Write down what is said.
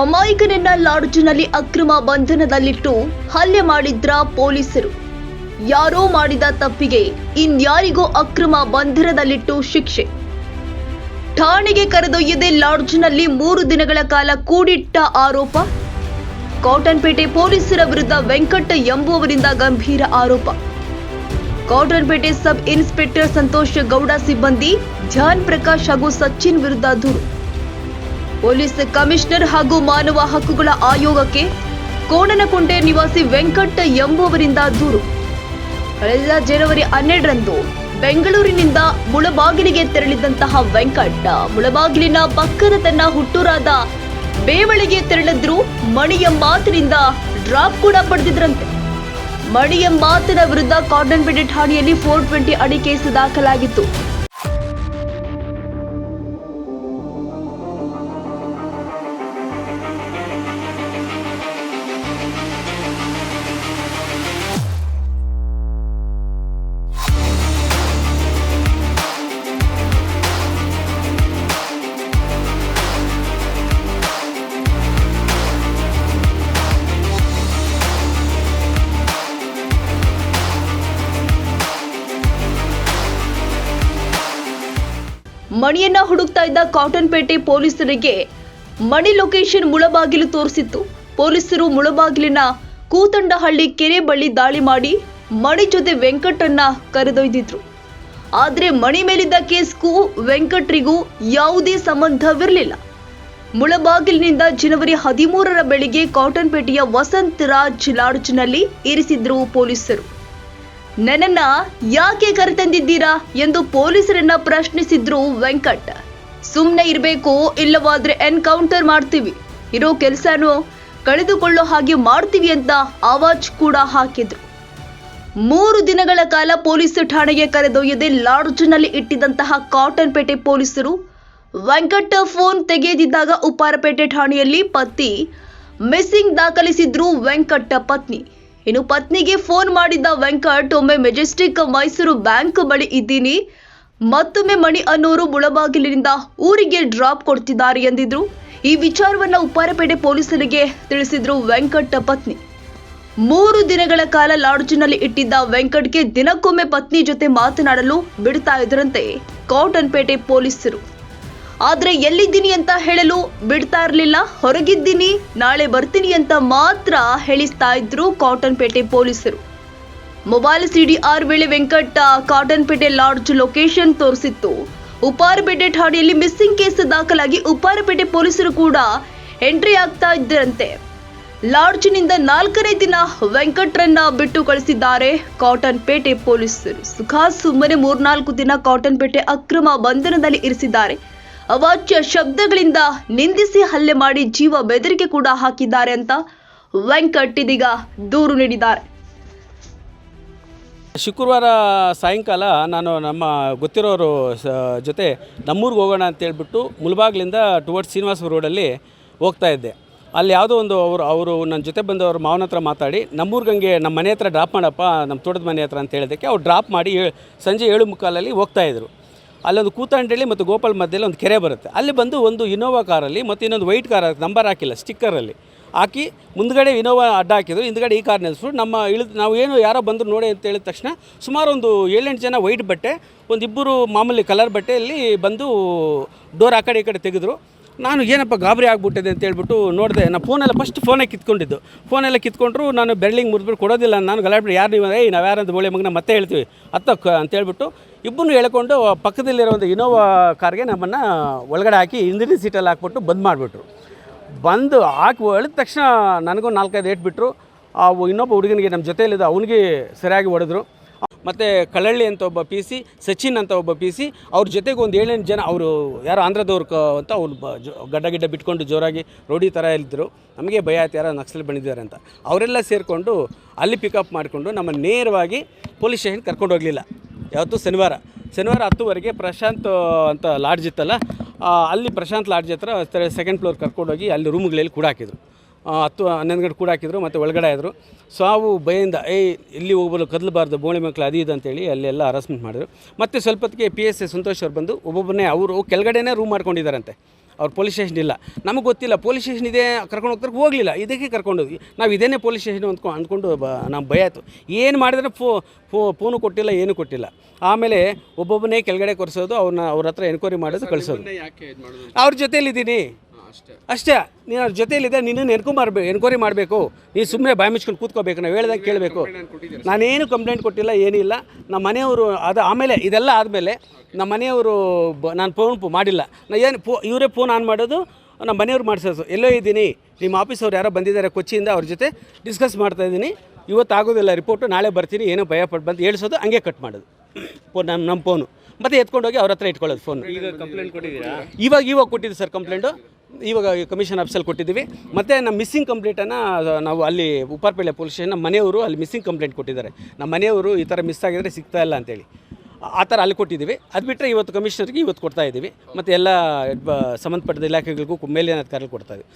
ಅಮಾಯಕನನ್ನ ಲಾಡ್ಜ್ನಲ್ಲಿ ಅಕ್ರಮ ಬಂಧನದಲ್ಲಿಟ್ಟು ಹಲ್ಲೆ ಮಾಡಿದ್ರ ಪೊಲೀಸರು. ಯಾರೋ ಮಾಡಿದ ತಪ್ಪಿಗೆ ಇನ್ಯಾರಿಗೋ ಅಕ್ರಮ ಬಂಧನದಲ್ಲಿಟ್ಟು ಶಿಕ್ಷೆ. ಠಾಣೆಗೆ ಕರೆದೊಯ್ಯದೆ ಲಾಡ್ಜ್ನಲ್ಲಿ ಮೂರು ದಿನಗಳ ಕಾಲ ಕೂಡಿಟ್ಟ ಆರೋಪ. ಕಾಟನ್ಪೇಟೆ ಪೊಲೀಸರ ವಿರುದ್ಧ ವೆಂಕಟ ಎಂಬುವರಿಂದ ಗಂಭೀರ ಆರೋಪ. ಕಾಟನ್ಪೇಟೆ ಸಬ್ ಇನ್ಸ್ಪೆಕ್ಟರ್ ಸಂತೋಷ್ ಗೌಡ ಸಿಬ್ಬಂದಿ, ಧ್ಯಾನ್ ಪ್ರಕಾಶ್ ಹಾಗೂ ಸಚಿನ್ ವಿರುದ್ಧ ದೂರು. ಪೊಲೀಸ್ ಕಮಿಷನರ್ ಹಾಗೂ ಮಾನವ ಹಕ್ಕುಗಳ ಆಯೋಗಕ್ಕೆ ಕೋಣನಕುಂಟೆ ನಿವಾಸಿ ವೆಂಕಟ್ ಎಂಬುವರಿಂದ ದೂರು. ಕಳೆದ ಜನವರಿ ಹನ್ನೆರಡರಂದು ಬೆಂಗಳೂರಿನಿಂದ ಮುಳಬಾಗಿಲಿಗೆ ತೆರಳಿದಂತಹ ವೆಂಕಟ್ ಮುಳಬಾಗಿಲಿನ ಪಕ್ಕದ ತನ್ನ ಹುಟ್ಟೂರಾದ ಬೇವಳಿಗೆ ತೆರಳಿದ್ರು ಮಣಿ ಎಂಬಾತನಿಂದ ಡ್ರಾಪ್ ಕೂಡ ಪಡೆದಿದ್ರಂತೆ. ಮಣಿ ಎಂಬಾತನ ವಿರುದ್ಧ ಕಾರ್ಡನ್ ಠಾಣೆಯಲ್ಲಿ ಫೋರ್ ಟ್ವೆಂಟಿ ಅಡಿ ಕೇಸು ದಾಖಲಾಗಿತ್ತು. ಮಣಿಯನ್ನ ಹುಡುಕ್ತಾ ಇದ್ದ ಕಾಟನ್ಪೇಟೆ ಪೊಲೀಸರಿಗೆ ಮಣಿ ಲೊಕೇಶನ್ ಮುಳಬಾಗಿಲು ತೋರಿಸಿತ್ತು. ಪೊಲೀಸರು ಮುಳಬಾಗಿಲಿನ ಕೂತಂಡಹಳ್ಳಿ ಕೆರೆ ಬಳಿ ದಾಳಿ ಮಾಡಿ ಮಣಿ ಜೊತೆ ವೆಂಕಟನ್ನ ಕರೆದೊಯ್ದಿದ್ರು. ಆದ್ರೆ ಮಣಿ ಮೇಲಿದ್ದ ಕೇಸ್ಗೂ ವೆಂಕಟ್ರಿಗೂ ಯಾವುದೇ ಸಂಬಂಧವಿರಲಿಲ್ಲ. ಮುಳಬಾಗಿಲಿನಿಂದ ಜನವರಿ ಹದಿಮೂರರ ಬೆಳಿಗ್ಗೆ ಕಾಟನ್ಪೇಟೆಯ ವಸಂತ್ ರಾಜ್ ಲಾಡ್ಜ್ನಲ್ಲಿ ಇರಿಸಿದ್ರು ಪೊಲೀಸರು. ನನ್ನನ್ನ ಯಾಕೆ ಕರೆತಂದಿದ್ದೀರಾ ಎಂದು ಪೊಲೀಸರನ್ನ ಪ್ರಶ್ನಿಸಿದ್ರು ವೆಂಕಟ್. ಸುಮ್ನೆ ಇರಬೇಕು, ಇಲ್ಲವಾದ್ರೆ ಎನ್ಕೌಂಟರ್ ಮಾಡ್ತೀವಿ. ಇರೋ ಕೆಲಸನೂ ಕಳೆದುಕೊಳ್ಳೋ ಹಾಗೆ ಮಾಡ್ತೀವಿ ಅಂತ ಆವಾಜ್ ಕೂಡ ಹಾಕಿದ್ರು. ಮೂರು ದಿನಗಳ ಕಾಲ ಪೊಲೀಸ್ ಠಾಣೆಗೆ ಕರೆದೊಯ್ಯದೆ ಲಾಡ್ಜ್ನಲ್ಲಿ ಇಟ್ಟಿದ್ದಂತಹ ಕಾಟನ್ಪೇಟೆ ಪೊಲೀಸರು ವೆಂಕಟ್ ಫೋನ್ ತೆಗೆದಿದ್ದಾಗ ಉಪ್ಪಾರಪೇಟೆ ಠಾಣೆಯಲ್ಲಿ ಪತಿ ಮಿಸ್ಸಿಂಗ್ ದಾಖಲಿಸಿದ್ರು ವೆಂಕಟ ಪತ್ನಿ. ಇನ್ನು ಪತ್ನಿಗೆ ಫೋನ್ ಮಾಡಿದ್ದ ವೆಂಕಟ್, ಒಮ್ಮೆ ಮೆಜೆಸ್ಟಿಕ್ ಮೈಸೂರು ಬ್ಯಾಂಕ್ ಬಳಿ ಇದ್ದೀನಿ. ಮತ್ತೊಮ್ಮೆ ಮಣಿ ಅನ್ನೋರು ಮುಳಬಾಗಿಲಿನಿಂದ ಊರಿಗೆ ಡ್ರಾಪ್ ಕೊಡ್ತಿದ್ದಾರೆ ಎಂದಿದ್ರು. ಈ ವಿಚಾರವನ್ನ ಉಪ್ಪಾರಪೇಟೆ ಪೊಲೀಸರಿಗೆ ತಿಳಿಸಿದ್ರು ವೆಂಕಟ್ ಪತ್ನಿ. ಮೂರು ದಿನಗಳ ಕಾಲ ಲಾಡ್ಜ್ನಲ್ಲಿ ಇಟ್ಟಿದ್ದ ವೆಂಕಟ್ಗೆ ದಿನಕ್ಕೊಮ್ಮೆ ಪತ್ನಿ ಜೊತೆ ಮಾತನಾಡಲು ಬಿಡ್ತಾ ಇದ್ರಂತೆ ಕಾಟನ್ಪೇಟೆ ಪೊಲೀಸರು. ಆದ್ರೆ ಎಲ್ಲಿದ್ದೀನಿ ಅಂತ ಹೇಳಲು ಬಿಡ್ತಾ ಇರಲಿಲ್ಲ. ಹೊರಗಿದ್ದೀನಿ, ನಾಳೆ ಬರ್ತೀನಿ ಅಂತ ಮಾತ್ರ ಹೇಳಿಸ್ತಾ ಇದ್ರು ಕಾಟನ್ಪೇಟೆ ಪೊಲೀಸರು. ಮೊಬೈಲ್ ಸಿಡಿಆರ್ ವೇಳೆ ವೆಂಕಟ್ ಕಾಟನ್ಪೇಟೆ ಲಾಡ್ಜ್ ಲೊಕೇಶನ್ ತೋರಿಸಿತ್ತು. ಉಪಾರಪೇಟೆ ಠಾಣೆಯಲ್ಲಿ ಮಿಸ್ಸಿಂಗ್ ಕೇಸ್ ದಾಖಲಾಗಿ ಉಪಾರಪೇಟೆ ಪೊಲೀಸರು ಕೂಡ ಎಂಟ್ರಿ ಆಗ್ತಾ ಇದ್ದರಂತೆ ಲಾಡ್ಜ್ನಿಂದ ನಾಲ್ಕನೇ ದಿನ ವೆಂಕಟ್ರನ್ನ ಬಿಟ್ಟು ಕಳಿಸಿದ್ದಾರೆ ಕಾಟನ್ ಪೇಟೆ ಪೊಲೀಸರು. ಸುಖ ಸುಮ್ಮನೆ ಮೂರ್ನಾಲ್ಕು ದಿನ ಕಾಟನ್ ಪೇಟೆ ಅಕ್ರಮ ಬಂಧನದಲ್ಲಿ ಇರಿಸಿದ್ದಾರೆ. ಅವಾಚ್ಯ ಶಬ್ದಗಳಿಂದ ನಿಂದಿಸಿ ಹಲ್ಲೆ ಮಾಡಿ ಜೀವ ಬೆದರಿಕೆ ಕೂಡ ಹಾಕಿದ್ದಾರೆ ಅಂತ ವೆಂಕಟ್ ಇದೀಗ ದೂರು ನೀಡಿದ್ದಾರೆ. ಶುಕ್ರವಾರ ಸಾಯಂಕಾಲ ನಾನು ನಮ್ಮ ಗೊತ್ತಿರೋರು ಜೊತೆ ನಮ್ಮೂರಿಗೆ ಹೋಗೋಣ ಅಂತ ಅಂತೇಳ್ಬಿಟ್ಟು ಮುಲ್ಬಾಗ್ಲಿಂದ ಟುವರ್ಡ್ಸ್ ಶ್ರೀನಿವಾಸ ರೋಡಲ್ಲಿ ಹೋಗ್ತಾ ಇದ್ದೆ. ಅಲ್ಲಿ ಯಾವುದೋ ಒಂದು ಅವರು ಅವರು ನನ್ನ ಜೊತೆ ಬಂದವರು ಮಾವನ ಹತ್ರ ಮಾತಾಡಿ, ನಮ್ಮೂರ್ಗಂಗೆ ನಮ್ಮ ಮನೆ ಹತ್ರ ಡ್ರಾಪ್ ಮಾಡಪ್ಪ, ನಮ್ಮ ತೋಟದ ಮನೆ ಹತ್ರ ಅಂತ ಹೇಳಿದ್ದಕ್ಕೆ ಅವ್ರು ಡ್ರಾಪ್ ಮಾಡಿ ಸಂಜೆ ಏಳು ಮುಕ್ಕಾಲಲ್ಲಿ ಹೋಗ್ತಾಯಿದ್ರು ಅಲ್ಲೊಂದು ಕೂತಾಂಡಳ್ಳಿ ಮತ್ತು ಗೋಪಾಲ್ ಮಧ್ಯದಲ್ಲಿ ಒಂದು ಕೆರೆ ಬರುತ್ತೆ. ಅಲ್ಲಿ ಬಂದು ಒಂದು ಇನೋವಾ ಕಾರಲ್ಲಿ ಮತ್ತು ಇನ್ನೊಂದು ವೈಟ್ ಕಾರ್ ನಂಬರ್ ಹಾಕಿಲ್ಲ ಸ್ಟಿಕ್ಕರಲ್ಲಿ ಹಾಕಿ ಮುಂದ್ಗಡೆ ಇನೋವಾ ಅಡ್ಡ ಹಾಕಿದ್ರು, ಹಿಂದ್ಗಡೆ ಈ ಕಾರ್ ನಿಲ್ಲಿಸ್ಬಿಟ್ಟು ನಮ್ಮ ಇಳಿದು ನಾವು ಏನು ಯಾರೋ ಬಂದರು ನೋಡಿ ಅಂತ ಹೇಳಿದ ತಕ್ಷಣ ಸುಮಾರು ಒಂದು ಏಳೆಂಟು ಜನ ವೈಟ್ ಬಟ್ಟೆ ಒಂದು ಇಬ್ಬರು ಮಾಮೂಲಿ ಕಲರ್ ಬಟ್ಟೆಯಲ್ಲಿ ಬಂದು ಡೋರ್ ಆ ಕಡೆ ಈ ಕಡೆ ತೆಗೆದ್ರು. ನಾನು ಏನಪ್ಪ ಗಾಬರಿ ಆಗಿಬಿಟ್ಟಿದೆ ಅಂತ ಹೇಳ್ಬಿಟ್ಟು ನೋಡಿದೆ ನಾನು ಫೋನೆಲ್ಲ ಫಸ್ಟ್ ಫೋನೇ ಕಿತ್ಕೊಂಡಿದ್ದು. ಫೋನೆಲ್ಲ ಕಿತ್ಕೊಂಡ್ರು ನಾನು ಬೆರಳಿಂಗ್ ಮುರಿದ್ಬಿಟ್ಟು ಕೊಡೋದಿಲ್ಲ, ನಾನು ಗಲಾಟೆ ಯಾರು ನೀವು ಏಯ್, ನಾವು ಯಾರಂತ ಬೋಳಿ ಮಗನ ಮತ್ತೆ ಹೇಳ್ತೀವಿ ಅತ್ತ ಅಂತ ಹೇಳ್ಬಿಟ್ಟು ಇಬ್ಬರನ್ನು ಹೇಳ್ಕೊಂಡು ಪಕ್ಕದಲ್ಲಿರೋ ಒಂದು ಇನೋವಾ ಕಾರ್ಗೆ ನಮ್ಮನ್ನು ಒಳಗಡೆ ಹಾಕಿ ಹಿಂದಿನ ಸೀಟಲ್ಲಿ ಹಾಕ್ಬಿಟ್ಟು ಬಂದ್ ಮಾಡಿಬಿಟ್ರು. ಬಂದು ಹಾಕಿ ಹೇಳಿದ ತಕ್ಷಣ ನನಗೂ ನಾಲ್ಕೈದು ಏಟ್ಬಿಟ್ರು ಆ, ಇನ್ನೊಬ್ಬ ಹುಡುಗನಿಗೆ ನಮ್ಮ ಜೊತೆಯಲ್ಲಿದ್ದ ಅವನಿಗೆ ಸರಿಯಾಗಿ ಹೊಡೆದ್ರು. ಮತ್ತು ಕಳಳ್ಳಿ ಅಂತ ಒಬ್ಬ ಪಿ ಸಿ, ಸಚಿನ್ ಅಂತ ಒಬ್ಬ ಪಿ ಸಿ, ಅವ್ರ ಜೊತೆಗೆ ಒಂದು ಏಳೆಂಟು ಜನ ಅವರು ಯಾರು ಆಂಧ್ರದವ್ರು ಕ ಅಂತ ಅವ್ರು ಬ ಗಡ್ಡ ಗಿಡ್ಡ ಬಿಟ್ಕೊಂಡು ಜೋರಾಗಿ ರೋಡಿ ಥರ ಇದ್ದರು ನಮಗೆ ಭಯ ಆಯ್ತು ಯಾರೋ ನಕ್ಸಲ್ ಬಂದಿದ್ದಾರೆ ಅಂತ. ಅವರೆಲ್ಲ ಸೇರಿಕೊಂಡು ಅಲ್ಲಿ ಪಿಕಪ್ ಮಾಡಿಕೊಂಡು ನಮ್ಮ ನೇರವಾಗಿ ಪೊಲೀಸ್ ಸ್ಟೇಷನ್ ಕರ್ಕೊಂಡು ಹೋಗಲಿಲ್ಲ. ಯಾವತ್ತು ಶನಿವಾರ. ಶನಿವಾರ ಹತ್ತುವರೆಗೆ ಪ್ರಶಾಂತ್ ಅಂತ ಲಾಡ್ಜ್ ಇತ್ತಲ್ಲ ಅಲ್ಲಿ ಪ್ರಶಾಂತ್ ಲಾಡ್ಜ್ ಹತ್ರ ಸೆಕೆಂಡ್ ಫ್ಲೋರ್ ಕರ್ಕೊಂಡೋಗಿ ಅಲ್ಲಿ ರೂಮ್ಗಳಲ್ಲಿ ಕೂಡ ಹಾಕಿದ್ರು ಹತ್ತು ಹನ್ನೊಂದು ಗಂಟೆ ಕೂಡ ಹಾಕಿದ್ರು ಮತ್ತು ಒಳಗಡೆ ಆದರು. ಸಾವು ಭಯಿಂದ ಏಯ್ ಇಲ್ಲಿ ಒಬ್ಬರು ಕದಲಬಾರ್ದು ಬೋಳಿ ಮಕ್ಕಳು ಅದು ಇದು ಅಂತೇಳಿ ಅಲ್ಲೆಲ್ಲ ಹರಾಸ್ಮೆಂಟ್ ಮಾಡಿದ್ರು. ಮತ್ತು ಸ್ವಲ್ಪ ಹೊತ್ತಿಗೆ ಪಿ ಎಸ್ ಎ ಸಂತೋಷ್ ಅವ್ರು ಬಂದು ಒಬ್ಬೊಬ್ಬನೇ ಅವರು ಕೆಳಗಡೆನೇ ರೂಮ್ ಮಾಡ್ಕೊಂಡಿದ್ದಾರಂತೆ. ಅವ್ರು ಪೊಲೀಸ್ ಸ್ಟೇಷನ್ ಇಲ್ಲ. ನಮಗೆ ಗೊತ್ತಿಲ್ಲ ಪೊಲೀಸ್ ಸ್ಟೇಷನ್ ಇದೆ ಕರ್ಕೊಂಡು ಹೋಗ್ತಾರೆ ಹೋಗಲಿಲ್ಲ. ಇದಕ್ಕೆ ಕರ್ಕೊಂಡು ನಾವು ಇದೇನೇ ಪೊಲೀಸ್ ಸ್ಟೇಷನ್ ಅಂದ್ಕೊಂಡು ಅಂದ್ಕೊಂಡು ಬ ನಮ್ಮ ಭಯ ಆಯಿತು. ಏನು ಮಾಡಿದ್ರೆ ಫೋ ಫೋ ಫೋನು ಕೊಟ್ಟಿಲ್ಲ ಏನೂ ಕೊಟ್ಟಿಲ್ಲ. ಆಮೇಲೆ ಒಬ್ಬೊಬ್ಬನೇ ಕೆಳಗಡೆ ಕೊರೆಸೋದು ಅವ್ರನ್ನ ಅವ್ರ ಹತ್ರ ಎನ್ಕ್ವೈರಿ ಮಾಡೋದು ಕಳಿಸೋದು. ಅವ್ರ ಜೊತೇಲಿದ್ದೀನಿ. ಅಷ್ಟೇ. ಅಷ್ಟೇ. ನೀನು ಅವ್ರ ಜೊತೆಯಲ್ಲಿದ್ದೆ ನೀನು ಎನ್ಕೊಂಬರ್ಬೇಕು ಎನ್ಕ್ವೈರಿ ಮಾಡಬೇಕು. ನೀನು ಸುಮ್ಮನೆ ಬಾಯಿ ಮುಚ್ಕೊಂಡು ಕೂತ್ಕೋಬೇಕು ನಾವು ಹೇಳ್ದಂಗೆ ಕೇಳಬೇಕು. ನಾನೇನು ಕಂಪ್ಲೇಂಟ್ ಕೊಟ್ಟಿಲ್ಲ ಏನಿಲ್ಲ. ನಮ್ಮ ಮನೆಯವರು ಅದು ಆಮೇಲೆ ಇದೆಲ್ಲ ಆದಮೇಲೆ ನಮ್ಮ ಮನೆಯವರು ಬ ನಾನು ಫೋನ್ ಮಾಡಿಲ್ಲ. ನಾ ಏನು ಫೋ ಇವರೇ ಫೋನ್ ಆನ್ ಮಾಡೋದು ನಮ್ಮ ಮನೆಯವ್ರು ಮಾಡಿಸೋದು. ಎಲ್ಲೋ ಇದ್ದೀನಿ ನಿಮ್ಮ ಆಫೀಸವ್ರು ಯಾರೋ ಬಂದಿದ್ದಾರೆ ಕೊಚ್ಚಿಯಿಂದ ಅವ್ರ ಜೊತೆ ಡಿಸ್ಕಸ್ ಮಾಡ್ತಾ ಇದ್ದೀನಿ. ಇವತ್ತು ಆಗೋದಿಲ್ಲ ರಿಪೋರ್ಟು ನಾಳೆ ಬರ್ತೀನಿ ಏನೋ ಭಯ ಪಟ್ಟು ಬಂದು ಹೇಳ್ಸೋದು ಹಂಗೆ ಕಟ್ ಮಾಡೋದು. ಫೋನ್ ನಮ್ಮ ನಮ್ಮ ಫೋನು ಮತ್ತೆ ಎತ್ಕೊಂಡೋಗಿ ಅವ್ರ ಹತ್ರ ಇಟ್ಕೊಳ್ಳೋದು ಫೋನ್ ಈಗ ಕಂಪ್ಲೇಂಟ್ ಕೊಟ್ಟಿದ್ದೀರಾ? ಇವಾಗ ಇವಾಗ ಕೊಟ್ಟಿದ್ದು ಸರ್ ಕಂಪ್ಲೇಂಟು ಇವಾಗ ಕಮಿಷನ್ ಆಫೀಸಲ್ಲಿ ಕೊಟ್ಟಿದ್ದೀವಿ. ಮತ್ತು ನಮ್ಮ ಮಿಸ್ಸಿಂಗ್ ಕಂಪ್ಲೇಂಟನ್ನು ನಾವು ಅಲ್ಲಿ ಉಪ್ಪಾರಪೇಟೆ ಪೊಲೀಸ್ ಸ್ಟೇಷನ್ ಮನೆಯವರು ಅಲ್ಲಿ ಮಿಸ್ಸಿಂಗ್ ಕಂಪ್ಲೇಂಟ್ ಕೊಟ್ಟಿದ್ದಾರೆ. ನಮ್ಮ ಮನೆಯವರು ಈ ಥರ ಮಿಸ್ ಆಗಿದ್ದರೆ ಸಿಗ್ತಾ ಇಲ್ಲ ಅಂತೇಳಿ. ಆ ಥರ ಅಲ್ಲಿ ಕೊಟ್ಟಿದ್ದೀವಿ. ಅದು ಬಿಟ್ಟರೆ ಇವತ್ತು ಕಮಿಷನರ್ಗೆ ಇವತ್ತು ಕೊಡ್ತಾ ಇದ್ದೀವಿ. ಮತ್ತು ಎಲ್ಲ ಸಂಬಂಧಪಟ್ಟ ಇಲಾಖೆಗಳಿಗೂ ಮೇಲಿನ ಅಧಿಕಾರಿಗಳು ಕೊಡ್ತಾ ಇದ್ದೀವಿ.